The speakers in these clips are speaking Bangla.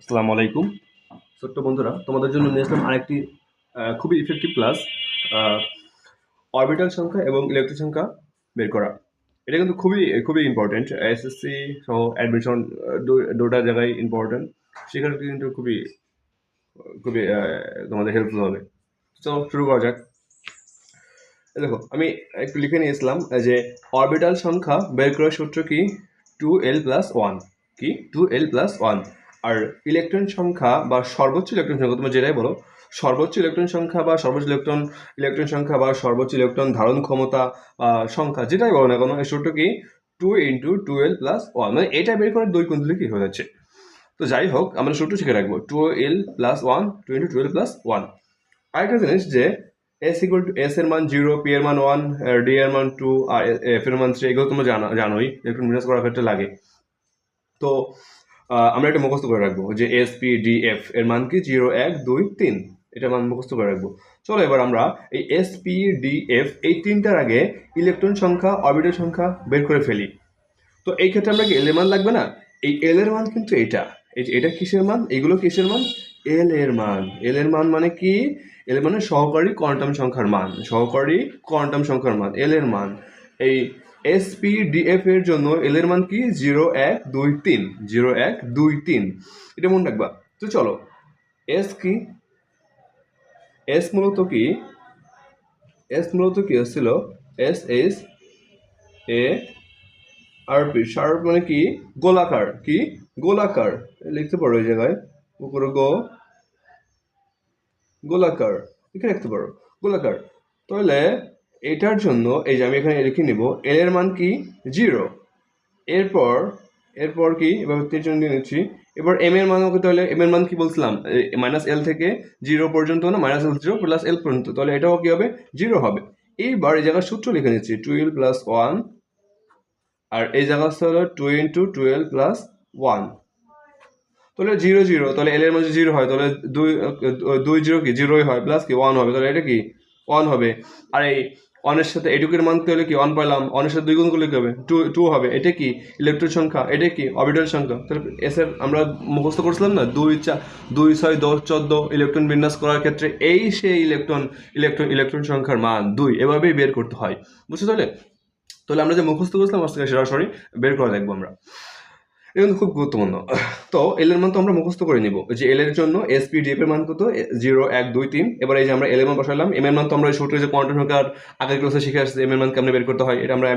আসসালামু আলাইকুম। ছোট্ট বন্ধুরা, তোমাদের জন্য নিয়ে আসলাম আরেকটি খুবই ইফেক্টিভ ক্লাস অরবিটাল সংখ্যা এবং ইলেকট্রিক সংখ্যা বের করা। এটা কিন্তু খুবই খুবই ইম্পর্টেন্ট এসএসসি সহ অ্যাডমিশন দুটা জায়গায় ইম্পর্টেন্ট সেখানে কিন্তু খুবই খুবই তোমাদের হেল্পফুল হবে। চলো শুরু করা যাক। দেখো, আমি একটু লিখে নিয়েছিলাম যে অরবিটাল সংখ্যা বের করার সূত্র কি? টু এল প্লাস ওয়ান কি? টু এল প্লাস ওয়ান আর ইলেকট্রন সংখ্যা বা সর্বোচ্চ ইলেকট্রন সংখ্যা, তোমরা যেটাই বলো, সর্বোচ্চ ইলেকট্রন সংখ্যা বা সর্বোচ্চ ইলেকট্রন ইলেকট্রন সংখ্যা বা সর্বোচ্চ ইলেকট্রন ধারণ ক্ষমতা সংখ্যা, যেটাই বলো না কোনো এই সূত্র কি? Two into two L plus one মানে এটা বের করে দুই কোণ দিলে কি হয়ে যাচ্ছে। তো যাই হোক, আমরা সূত্র শিখে রাখব two L plus one two into two L plus one আরেকটা জিনিস যে এস ইকুয়াল টু এস এর মান জিরো পি এর মান ওয়ান ডি এর মান টু আর এফ এর মান থ্রি এগুলো তোমরা জানো, জানোই ইলেকট্রন বিন্যাস করার ক্ষেত্রে লাগে। তো আমরা এটা মুখস্থ করে রাখব, যে এস পি ডি এফ এর মান কি? জিরো, এক, দুই, তিন। এটা মান মুখস্থ করে রাখব। চলো এবার আমরা এই এস পি ডি এফ এই তিনটার আগে ইলেকট্রন সংখ্যা, অরবিটাল সংখ্যা বের করে ফেলি। তো এই ক্ষেত্রে আমরা কি এল এর মান লাগবে না? এই এল এর মান কিন্তু এটা। এই এটা কিসের মান? এগুলো কিসের মান? এল এর মান। এল এর মান মানে কি? এল এর মানে সহকারী কোয়ান্টাম সংখ্যার মান। সহকারী কোয়ান্টাম সংখ্যার মান। এল এর মান। এই এস পি ডিএফ এর জন্য এল মান কি? জিরো এক দুই তিন। জিরো এক দুই তিন। এটা মনে রাখবা। তো চলো এস কি? এস মূলত কি? এস মূলত কি হচ্ছিল? এস এস এ আর শার্প মানে কি? গোলাকার। কি? গোলাকার। লিখতে পারো এই জায়গায়। উপরে গো। গোলাকার। এখানে লিখতে পারো। গোলাকার। তাহলে এটার জন্য এই যে আমি এখানে লিখে নিব এল এর মান কি? জিরো এরপর এরপর কি? এবার তীর চিহ্ন দিয়ে নিচ্ছি। এবার এম এর মান ওকে তাহলে এম এর মান কি বলছিলাম? মাইনাস এল থেকে জিরো পর্যন্ত না minus L zero plus L পর্যন্ত। তাহলে এটাও কি হবে? জিরো হবে। এইবার এই জায়গায় সূত্র লিখে নিচ্ছি টুয়েলভ প্লাস ওয়ান আর এই জায়গা হলো two into twelve plus one তাহলে জিরো জিরো তাহলে এল এর মধ্যে জিরো হয়, তাহলে দুই দুই জিরো কি? জিরোই হয় প্লাস কি? ওয়ান হবে। তাহলে এটা কি? ওয়ান হবে। আর এই অনের সাথে এটুকের মান হলে কি? ওয়ান পেলাম অনের সাথে দুই গুণ করলে কি হবে? টু টু হবে। এটা কি? ইলেকট্রন সংখ্যা। এটা কি? অরবিটাল সংখ্যা। তাহলে এস এর আমরা মুখস্থ করছিলাম না? দুই চা, দুই, ছয়, দশ, চোদ্দ ইলেকট্রন বিন্যাস করার ক্ষেত্রে এই সেই ইলেকট্রন ইলেকট্রন ইলেকট্রন সংখ্যার মান দুই। এভাবেই বের করতে হয়। বুঝতে তাহলে? তাহলে আমরা যে মুখস্থ করছিলাম আজকে সরাসরি বের করা দেখব আমরা। এটা কিন্তু খুব গুরুত্বপূর্ণ। তো এল এর মান তো আমরা মুখস্থ করে নিব। যে এল এর জন্য এস পি ডিএফ এর মান কত? জিরো, এক, দুই, তিন। এবার এই যে আমরা এল এর মান বসালাম এম এর মান তো আমরা সূত্রে যে কোয়ান্টাম সংখ্যার আগের ক্লাসে শিখে আসছি এম এর মান কেমনে বের করতে হয়, এটা আমরা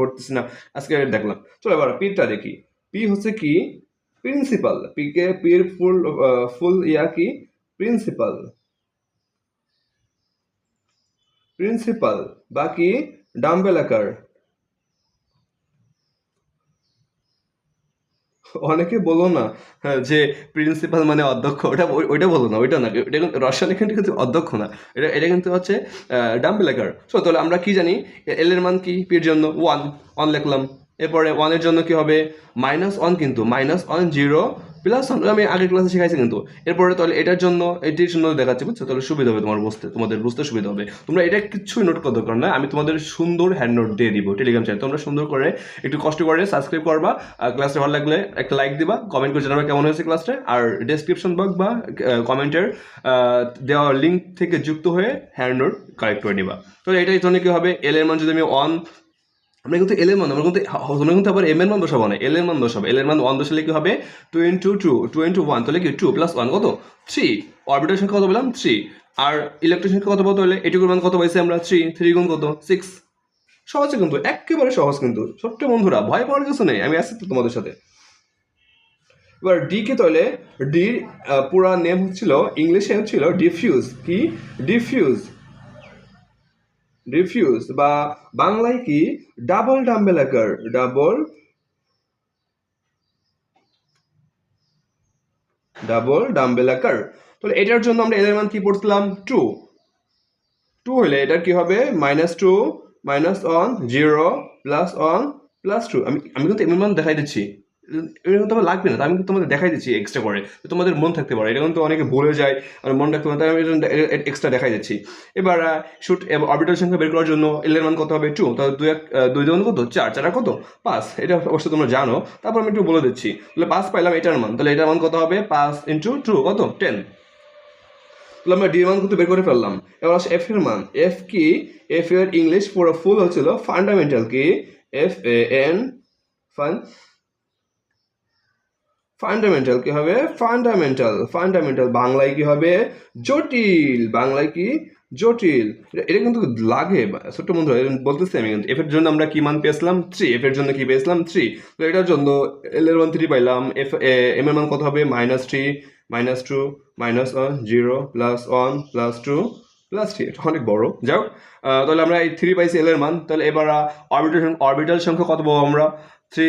বলতেছি না। আজকে দেখলাম। চলো এবার পিটা দেখি। পি হচ্ছে কি? প্রিন্সিপাল পি কে পির ফুল ফুল ইয়া কি? প্রিন্সিপাল প্রিন্সিপাল বাকি ডাম্বেল আকার অনেকে বলো না হ্যাঁ, যে প্রিন্সিপাল মানে অধ্যক্ষ ওটা ওই- ওইটা বলো না ওইটা না এটা কিন্তু রসায়ন এখানে কিন্তু অধ্যক্ষ না এটা এটা কিন্তু হচ্ছে ডাম্বেলাকার সো তাহলে আমরা কি জানি? এল এর মান কি? পির জন্য ওয়ান ওয়ান লিখলাম। এরপরে ওয়ানের জন্য কি হবে? মাইনাস ওয়ান কিন্তু minus one zero plus one আমি আগের ক্লাসে শিখাইছি কিন্তু। এরপরে তাহলে এটার জন্য, এটির জন্য দেখাচ্ছি, বুঝছ? তাহলে সুবিধা হবে তোমার বুঝতে, তোমাদের বুঝতে সুবিধা হবে। তোমরা এটা কিছুই নোট করার দরকার না, আমি তোমাদের সুন্দর হ্যান্ড নোট দিয়ে দিব টেলিগ্রাম চ্যানেল তোমরা সুন্দর করে একটু কষ্ট করে সাবস্ক্রাইব করবা আর ভালো লাগলে একটা লাইক দিবা কমেন্ট করে জানাবা কেমন হয়েছে ক্লাসটা আর ডেসক্রিপশন বক্স বা কমেন্টের দেওয়া লিঙ্ক থেকে যুক্ত হয়ে হ্যান্ড নোট কালেক্ট করে নিবা। তো এটাই জন্য কি হবে? এল এর মান যদি আমি অন আমরা কিন্তু এল এর মান, আমরা কিন্তু তোমরা কিন্তু আবার এম এর মান বসাবো না। এল এর মান বসাবো। এল এর মান ওয়ান বসালে কি হবে? Two into two two into one তাহলে কি টু প্লাস ওয়ান কত? থ্রি অরবিটাল সংখ্যা কত বললাম থ্রি আর ইলেকট্রন সংখ্যা কত বলতে হলে এটুকুর মান কত পাইছি আমরা? থ্রি থ্রি গুণ কত? সিক্স সহজে কিন্তু, একেবারে সহজ কিন্তু। ছোট্ট বন্ধুরা, ভয় পাওয়ার কিছু নেই, আমি আছি তো তোমাদের সাথে। এবার ডি কে তাহলে ডির পুরা নেম হচ্ছিল ইংলিশে হচ্ছিল ডিফিউজ কি? ডিফিউজ ডিফিউজ বা বাংলায় কি? ডাবল ডাম্বেল আকার ডাবল ডাবল ডাম্বেল আকার তাহলে এটার জন্য আমরা এদের মান কি পড়ছিলাম? টু টু হলে এটার কি হবে? Minus two minus one zero plus one plus two আমি আমি কিন্তু এম এর মান দেখাই দিচ্ছি। এটা তোমার লাগবে না, তো আমি তোমাদের দেখাই দিচ্ছি এক্সট্রা করে তোমাদের মন থাকতে পারে এটা কিন্তু অনেকে ভুলে যায়, আর মন রাখতে পারে, তাই আমি এক্সট্রা দেখাই দিচ্ছি। এবার শুট অরবিটাল সংখ্যা বের করার জন্য এলের মান কত হবে? টু তাহলে দুই এক দুই দুগুণ কত? চার চার কত? পাঁচ, এটা অবশ্য তোমরা জানো, তারপর আমি একটু বলে দিচ্ছি, তাহলে পাঁচ পাইলাম এটার মান, তাহলে এটার মান কত হবে? পাঁচ ইন্টু টু কত? টেন তাহলে আমরা ডি মান কিন্তু বের করে ফেললাম, এবার আসে এফ এর মান এফ কি? এফ এর ইংলিশ পুরো ফুল হচ্ছিল ফান্ডামেন্টাল কি? F A N fun fundamental কি হবে? ফান্ডামেন্টাল ফান্ডামেন্টাল বাংলায় কি হবে? জটিল। বাংলায় কি? জটিল। এটা- কিন্তু লাগে ছোট্ট বন্ধু বলতেছি আমি কিন্তু। এফ এর জন্য আমরা কি মান পেয়েছিলাম? থ্রি এফ এর জন্য কি পেয়েছিলাম? থ্রি তো এটার জন্য এল এর থ্রি পাইলাম। এফ এম এর মান কত হবে? Minus three minus two minus one zero plus one plus two plus three এটা অনেক বড়। যাও আহ, তাহলে আমরা এই থ্রি পাইছি এল এর মান। তাহলে এবার অরবিটাল অরবিটাল সংখ্যা কত পাবো আমরা? থ্রি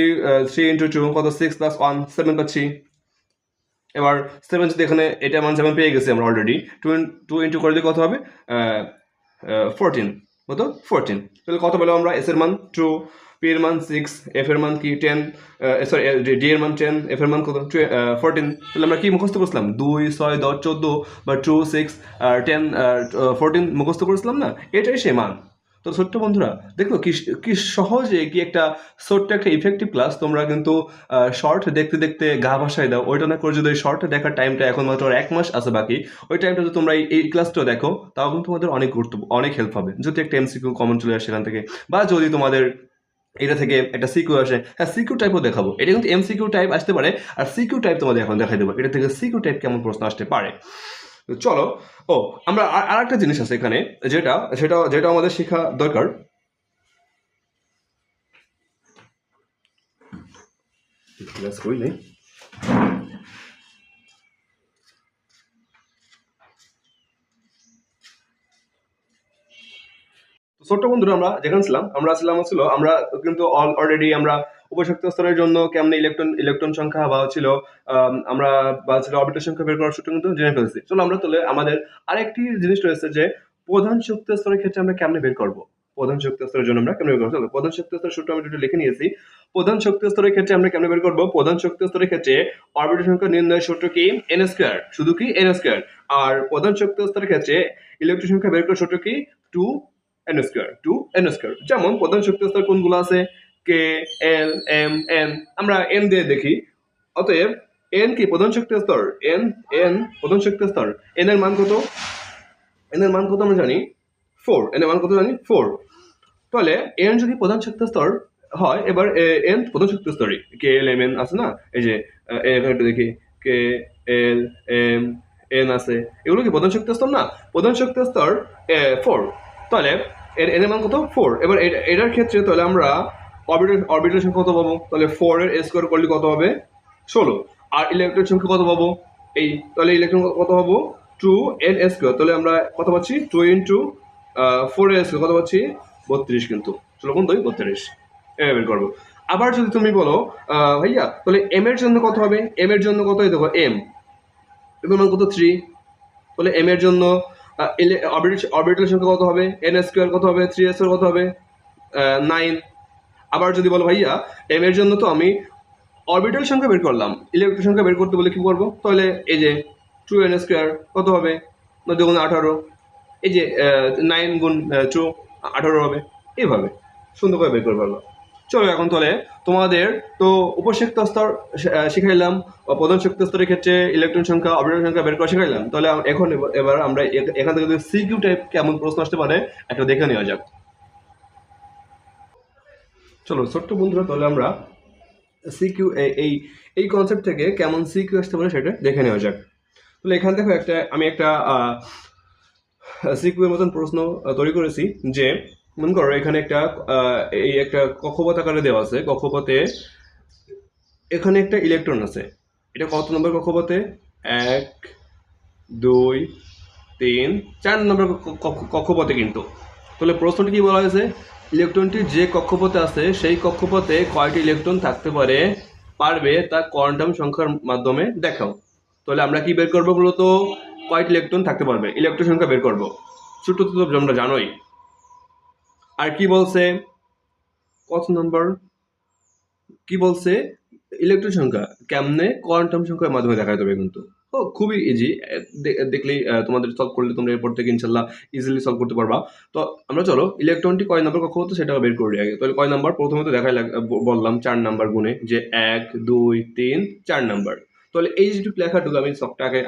থ্রি ইন্টু টু কত? সিক্স প্লাস ওয়ান সেভেন পাচ্ছি এবার সেভেন যদি এখানে এটা মান সেভেন পেয়ে গেছি আমরা অলরেডি টু টু ইন্টু করে দিলে কত হবে? ফোরটিন কত? ফোরটিন তাহলে কত পেলাম আমরা? এস এর মান টু পি এর মান সিক্স এফ এর মান কি? টেন সরি ডি এর মান টেন এফ এর মান কত? ফোরটিন তাহলে আমরা কি মুখস্থ করছিলাম? দুই, ছয়, দশ, চোদ্দ বা টু সিক্স টেন ফোরটিন মুখস্থ করেছিলাম না? এটাই সে মান। তো ছোট্ট বন্ধুরা, দেখো কি কি সহজে কি একটা ছোট্ট একটা ইফেক্টিভ ক্লাস তোমরা কিন্তু শর্ট দেখতে দেখতে গা ভাসায় দাও। ওইটা না করে যদি ওই শর্ট দেখার টাইমটা এখন মাত্র এক মাস আছে বাকি, ওই টাইমটা যদি তোমরা এই- ক্লাসটা দেখো, তাও কিন্তু তোমাদের অনেক গুরুত্ব, অনেক হেল্প হবে যদি একটা এমসিকিউ কমন চলে আসে সেখান থেকে, বা যদি তোমাদের এটা থেকে একটা সিকিউ আসে হ্যাঁ সিকিউ টাইপও দেখাবো। এটা কিন্তু এমসিকিউ টাইপ আসতে পারে, আর সিকিউ টাইপ তোমাদের এখন দেখাই দেবো। এটা থেকে সিকিউ টাইপ কেমন প্রশ্ন আসতে পারে? চলো ও আমরা আর একটা জিনিস আছে এখানে যেটা সেটা যেটা আমাদের শেখা দরকার। ক্লাস করি নেই। তো ছোট্ট বন্ধুরা আমরা যেখানে ছিলাম আমরা ছিলাম ছিল আমরা কিন্তু অলরেডি আমরা উপশক্তি স্তরের জন্য কেমন ইলেকট্রন ইলেকট্রন সংখ্যা বা ছিল আমরা বা ছিল অরবিটাল সংখ্যা বের করার সূত্র কিন্তু জেনে ফেলেছি। চলো আমরা তাহলে আমাদের আরেকটি জিনিস রয়েছে যে, প্রধান শক্তি স্তরের ক্ষেত্রে আমরা কেমনে বের করব? প্রধান শক্তি স্তরের জন্য আমরা কেমনে বের করব? প্রধান শক্তি স্তরের সূত্র আমি একটু লিখে নিয়েছি। প্রধান শক্তি স্তরের ক্ষেত্রে আমরা কেমনে বের করব? প্রধান শক্তি স্তরের ক্ষেত্রে অরবিটাল সংখ্যা নির্ণয় সূত্র কি? এন স্কোয়ার শুধু কি? এন স্কোয়ার আর প্রধান শক্তি স্তরের ক্ষেত্রে ইলেকট্রন সংখ্যা বের করার সূত্র কি? Two N square two N square যেমন প্রধান শক্তি স্তর কোনগুলো আছে? কে এল এম এন আমরা এন দিয়ে দেখি। অতএব এন কি প্রধান শক্তি স্তর? এন এন প্রধান শক্তি স্তর। এন এর মান কত? এন এর মান কত আমরা জানি? ফোর এন এর মান কত জানি? ফোর তাহলে এন যদি প্রধান শক্তি স্তর হয়, এবার এন প্রধান শক্তি স্তরই। কে এল এম এন আছে না? এই যে এখানে একটু দেখি। কে এল এম এন আছে। এগুলো কি প্রধান শক্তি স্তর? না। প্রধান শক্তি স্তর ফোর তাহলে, এর এন এর মান কত? ফোর এবার এটার ক্ষেত্রে তাহলে আমরা অরবিটাল অরবিটাল সংখ্যা কত পাবো? তাহলে ফোর এর স্কোয়ার করলে কত হবে? ষোলো। আর ইলেকট্রন সংখ্যা কত পাবো? এই, তাহলে ইলেকট্রন কত পাবো? টু এন স্কোয়ার তাহলে আমরা কত পাচ্ছি? টু ইন্টু ফোর এর স্কোয়ার কত পাচ্ছি? বত্রিশ কিন্তু। চলো কোন বত্রিশ। এভাবে বের করব। আবার যদি তুমি বলো ভাইয়া, তাহলে এম এর জন্য কত হবে? এম এর জন্য কত? দেখো এম এর মান কত? থ্রি তাহলে এম এর জন্য অরবিটাল সংখ্যা কত হবে? এন স্কোয়ার কত হবে? থ্রি স্কোয়ার কত হবে? নাইন আবার যদি বলো ভাইয়া এম এর জন্য তো আমি অরবিটাল সংখ্যা বের করলাম। ইলেকট্রন সংখ্যা বের করতে বলে কি করব? তাহলে এই যে টু এন স্কোয়ার কত হবে? দুগুণ আঠারো। এই যে নাইন গুণ টু আঠারো হবে। এইভাবে সুন্দর করে বের করে ফেলল। চলো এখন তাহলে তোমাদের তো উপশক্ত স্তর শিখাইলাম প্রধান শক্তি স্তরের ক্ষেত্রে ইলেকট্রন সংখ্যা অবিটাল সংখ্যা বের করা শিখাইলাম। তাহলে এখন এবার- আমরা এখান থেকে সিকিউ টাইপ কেমন প্রশ্ন আসতে পারে, একটা দেখে নেওয়া যাক। চলো, ছোট্ট বন্ধুরা, তাহলে আমরা সিকিউ এই এই কনসেপ্ট থেকে কেমন সিকিউ আসতে পারে সেটা দেখে নেওয়া যাক। তাহলে এখান থেকে একটা, আমি একটা সিকিউ এর মতন প্রশ্ন তৈরি করেছি যে, মনে করো এখানে একটা এই একটা কক্ষপথ আকারে দেওয়া আছে। কক্ষপথে এখানে একটা ইলেকট্রন আছে। এটা কত নম্বর কক্ষপথে? এক, দুই, তিন, চার নম্বর কক্ষপথে কিন্তু। তাহলে প্রশ্নটি কি বলা হয়েছে? ইলেকট্রনটি যে কক্ষপথে আছে, সেই কক্ষপথে কয়টি ইলেকট্রন থাকতে পারে পারবে তা কোয়ান্টাম সংখ্যার মাধ্যমে দেখাও। তাহলে আমরা কি বের করব মূলত কয়টি ইলেকট্রন থাকতে পারবে? ইলেকট্রন সংখ্যা বের করব। ছোট্ট তো আমরা জানোই। আর কি বলছে? কত নম্বর? কি বলছে? ইলেকট্রন সংখ্যা। কেমনে? কোয়ান্টাম সংখ্যার মাধ্যমে দেখা যাবে কিন্তু। ও, খুবই ইজি দেখলেই তোমাদের সলভ করলে তোমরা এরপর থেকে ইনশাল্লাহ ইজিলি সলভ করতে পারবা। তো আমরা চলো ইলেকট্রনটি কয় নাম্বার কক্ষ হতো সেটা বের করি আগে। তাহলে কয় নাম্বার প্রথমে তো দেখাই বললাম চার নাম্বার গুণে যে এক, দুই, তিন, চার নাম্বার তাহলে এই যেটুকু লেখাটুকু আমি সবটা আগে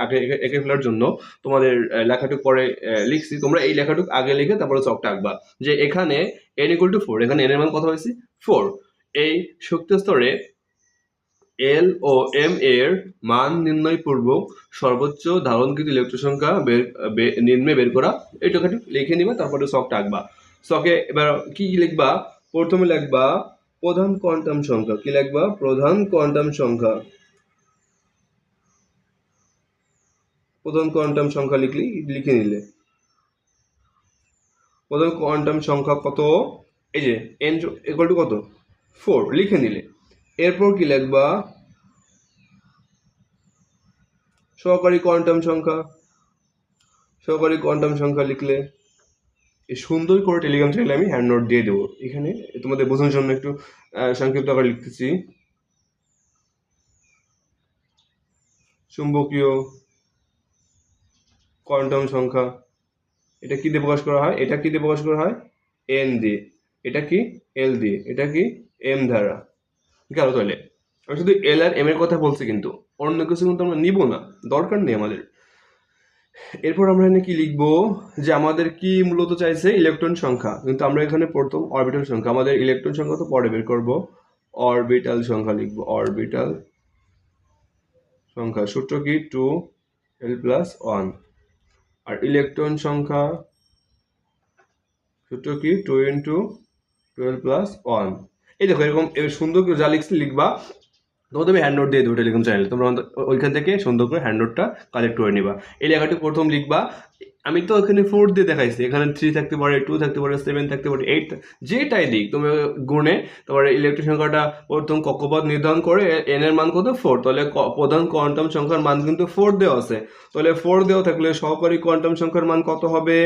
এঁকে- ফেলার জন্য তোমাদের লেখাটুকু পরে লিখছি। তোমরা এই লেখাটুকু আগে লিখে তারপরে চকটা আঁকবা। যে এখানে এন ইকুয়াল টু ফোর এখানে এন এর মান কত হয়েছে ফোর এই শক্তি স্তরে এল ও এম এর মান নির্ণয় পূর্বক সর্বোচ্চ ধারণকৃত ইলেকট্রন সংখ্যা বের বের করা এইটুকু লিখে নিবা, তারপরে শকটা আঁকবা। শকে এবার কি কি লিখবা? প্রথমে লিখবা প্রধান কোয়ান্টাম সংখ্যা। কি লিখবা? প্রধান কোয়ান্টাম সংখ্যা। প্রধান কোয়ান্টাম সংখ্যা লিখলি, লিখে নিলে। প্রধান কোয়ান্টাম সংখ্যা কত? এই যে এন ইকুয়াল টু কত? ফোর লিখে নিলে। এরপর কি লিখবা? সহকারী কোয়ান্টাম সংখ্যা। সহকারী কোয়ান্টাম সংখ্যা লিখলে এই সুন্দর করে টেলিগ্রাম চাইলে আমি হ্যান্ড নোট দিয়ে দেবো। এখানে তোমাদের বোঝানোর জন্য একটু সংক্ষিপ্ত আকারে লিখতেছি। চুম্বকীয় কোয়ান্টাম সংখ্যা। এটা কি দিয়ে প্রকাশ করা হয়? এটা কি দিয়ে প্রকাশ করা হয়? এন দিয়ে। এটা কি? এল দিয়ে। এটা কি? এম দ্বারা। গেল তাহলে। আমি শুধু এল আর এম এর কথা বলছি কিন্তু। অন্য কিছু কিন্তু আমরা নিব না। দরকার নেই আমাদের। এরপর আমরা এখানে কি লিখব? যে আমাদের কি মূলত চাইছে? ইলেকট্রন সংখ্যা। কিন্তু আমরা এখানে প্রথম অরবিটাল সংখ্যা। আমাদের ইলেকট্রন সংখ্যা তো পরে বের করব। অরবিটাল সংখ্যা লিখব। অরবিটাল সংখ্যা। সূত্র কি? টু এল প্লাস ওয়ান আর ইলেকট্রন সংখ্যা? সূত্র কি? Two into twelve plus one এই দেখো, এরকম সুন্দর করে যা লিখছি, লিখবা। তোমাদের আমি হ্যান্ড নোট দিয়ে দেবো টেলিগ্রাম চ্যানেল তোমরা ওইখান থেকে সুন্দর করে হ্যান্ড নোটটা কালেক্ট করে নিবা। এই লেখাটি প্রথম লিখবা। আমি তো এখানে ফোর দিয়ে দেখাইছি। এখানে থ্রি থাকতে পারে টু থাকতে পারে সেভেন থাকতে পারে এইট যেটাই দিক তুমি গুণে, তোমার ইলেকট্রিক সংখ্যাটা প্রথম কক্ষপথ নির্ধারণ করে এন এর মান কত? ফোর তাহলে প্রধান কোয়ান্টাম সংখ্যার মান কিন্তু ফোর দেওয়া আছে। তাহলে ফোর দেওয়া থাকলে সহকারী কোয়ান্টাম সংখ্যার মান কত হবে?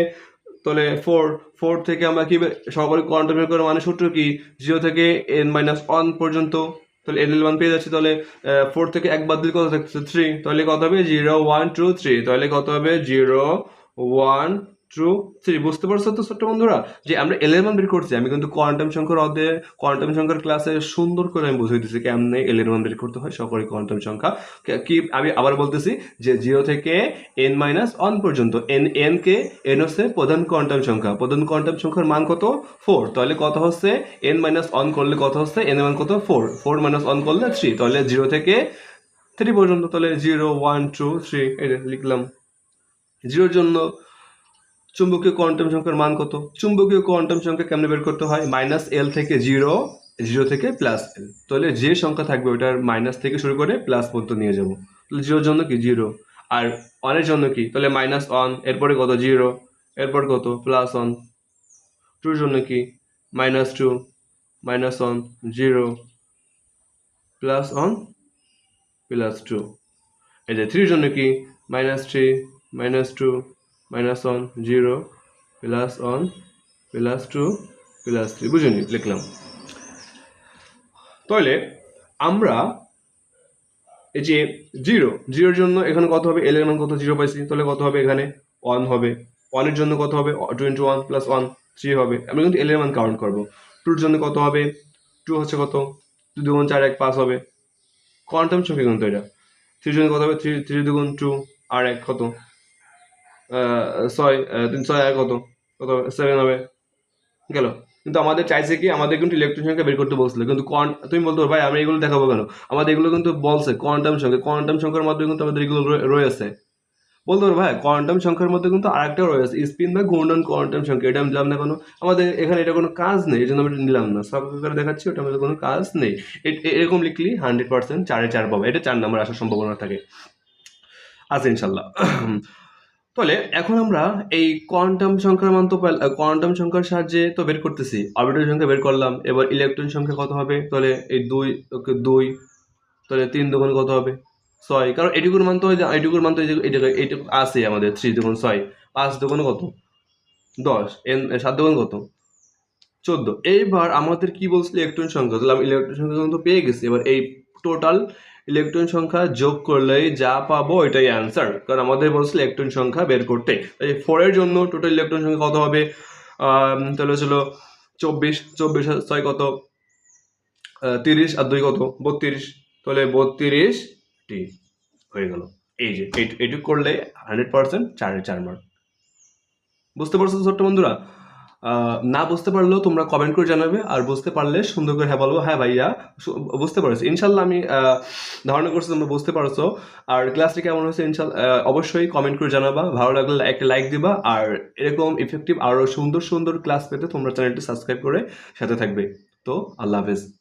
তাহলে ফোর ফোর থেকে আমরা কি সহকারী কোয়ান্টাম করে মানে সূত্র কি? জিরো থেকে এন মাইনাস ওয়ান পর্যন্ত। তাহলে এন এল ওয়ান পেয়ে যাচ্ছি, তাহলে ফোর থেকে এক বাদ দিলে কত থাকছে? থ্রি তাহলে কত হবে? জিরো ওয়ান টু থ্রি তাহলে কত হবে? জিরো ওয়ান টু থ্রি বুঝতে পারছ তো ছোট্ট বন্ধুরা? যে আমরা এল এর মান বের করছি, আমি কিন্তু কোয়ান্টাম সংখ্যার অধ্যায়ে কোয়ান্টাম সংখ্যার ক্লাসে সুন্দর করে আমি বুঝিয়ে দিচ্ছি কেমনে এল এর মান বের করতে হয় সকল কোয়ান্টাম সংখ্যা। কি আমি আবার বলতেছি যে জিরো থেকে এন মাইনাস ওয়ান পর্যন্ত এন এন কে এন হচ্ছে প্রধান কোয়ান্টাম সংখ্যা। প্রধান কোয়ান্টাম সংখ্যার মান কত? ফোর তাহলে কত হচ্ছে? এন মাইনাস ওয়ান করলে কত হচ্ছে? এন মান কত? ফোর ফোর মাইনাস ওয়ান করলে থ্রি তাহলে জিরো থেকে থ্রি পর্যন্ত, তাহলে জিরো ওয়ান টু থ্রি যে লিখলাম। জিরোর জন্য চুম্বকীয় কোয়ান্টাম সংখ্যার মান কত? চুম্বকীয় কোয়ান্টাম সংখ্যা কেমনে বের করতে হয়? মাইনাস এল থেকে জিরো জিরো থেকে প্লাস এল তাহলে যে সংখ্যা থাকবে ওটার মাইনাস থেকে শুরু করে প্লাস পর্যন্ত নিয়ে যাব। তাহলে জিরোর জন্য কি? জিরো। আর ওয়ানের জন্য কি? তাহলে মাইনাস ওয়ান এরপরে কত? জিরো। এরপর কত? প্লাস ওয়ান টুর জন্য কি? Minus two minus one zero. Plus one plus two এই যে থ্রির জন্য কি? Minus three minus two minus one zero plus one plus two plus three বুঝুনি লিখলাম। তাহলে আমরা এই যে জিরো জিরোর জন্য এখানে কত হবে? এল এর কত? জিরো পাইছি। তাহলে কত হবে এখানে? ওয়ান হবে। ওয়ানের জন্য কত হবে? Twenty one plus one three হবে। আমরা কিন্তু এল এর মান কাউন্ট করব। টুর জন্য কত হবে? টু হচ্ছে কত? টু দুগুণ চার এক পাঁচ হবে। কোয়ান্টাম সংখ্যা কিন্তু এটা। থ্রির জন্য কত হবে? থ্রি থ্রি দুগুণ টু আর এক কত? ছয় তিন, ছয় আর কত? কত? সেভেন হবে। গেল। কিন্তু আমাদের চাইছে কি, আমাদের কিন্তু ইলেকট্রন সংখ্যা বের করতে বলছিল। কিন্তু কোয়ান্ট তুমি বলতে ভাই, আমরা এগুলো দেখাবো কেন? আমাদের এগুলো কিন্তু বলছে কোয়ান্টাম সংখ্যা। কোয়ান্টাম সংখ্যার মধ্যে কিন্তু আমাদের এগুলো রয়েছে বলতে পারো, ভাই কোয়ান্টাম সংখ্যার মধ্যে কিন্তু আরেকটা রয়েছে স্পিন বা ঘূর্ণন কোয়ান্টাম সংখ্যা। এটা আমি দিলাম না কেন। আমাদের এখানে এটা কোনো কাজ নেই এই জন্য আমরা নিলাম না। সব করে দেখাচ্ছি, ওটা আমাদের কোনো কাজ নেই। এরকম লিখলি হান্ড্রেড পার্সেন্ট চারে চার পাবো। এটা চার নাম্বার আসার সম্ভাবনা থাকে। আছে ইনশাল্লাহ। তাহলে এখন আমরা এই কোয়ান্টাম সংখ্যার মান তো কোয়ান্টাম সংখ্যার সাহায্যে তো বের করতেছি। অরবিটাল সংখ্যা বের করলাম। এবার ইলেকট্রন সংখ্যা কত হবে? তাহলে এই দুই, ওকে দুই, তাহলে তিন দুগুণ কত হবে? ছয়। কারণ এটুকুর মান তো এটুকুর মান তো এইটুকু আছে আমাদের থ্রি দুগুণ ছয়। পাঁচ দুগুণ কত? দশ। এন সাত দুগুণ কত? চোদ্দ। এইবার আমাদের কি বলছিল ইলেকট্রন সংখ্যা? তাহলে আমি ইলেকট্রন সংখ্যা কিন্তু পেয়ে গেছি। এবার এই টোটাল ইলেকট্রন সংখ্যা যোগ করলেই যা পাবো এটাই অ্যান্সার কারণ আমাদের বলছিল ইলেকট্রন সংখ্যা বের করতে। এই ফোরের জন্য টোটাল ইলেকট্রন সংখ্যা কত হবে? তাহলে ছিল চব্বিশ চব্বিশ ছয় কত? তিরিশ আর দুই কত? বত্রিশ। তাহলে বত্রিশ টি, হয়ে গেল। এই যে এইট- এইটুকু করলে হান্ড্রেড পার্সেন্ট চারের চার মার্ক বুঝতে পারছ ছোট্ট বন্ধুরা? না বুঝতে পারলেও তোমরা কমেন্ট করে জানাবে, আর বুঝতে পারলে সুন্দর করে হ্যাঁ বলব হ্যাঁ ভাইয়া বুঝতে পারছ। ইনশাল্লাহ আমি ধারণা করছি তোমরা বুঝতে পারছ। আর ক্লাসটি কেমন হয়েছে ইনশাল্লাহ অবশ্যই কমেন্ট করে জানাবা। ভালো লাগলে একটা লাইক দিবা, আর এরকম ইফেক্টিভ আরও সুন্দর সুন্দর ক্লাস পেতে তোমরা চ্যানেলটি সাবস্ক্রাইব করে সাথে থাকবে। তো, আল্লাহ হাফেজ।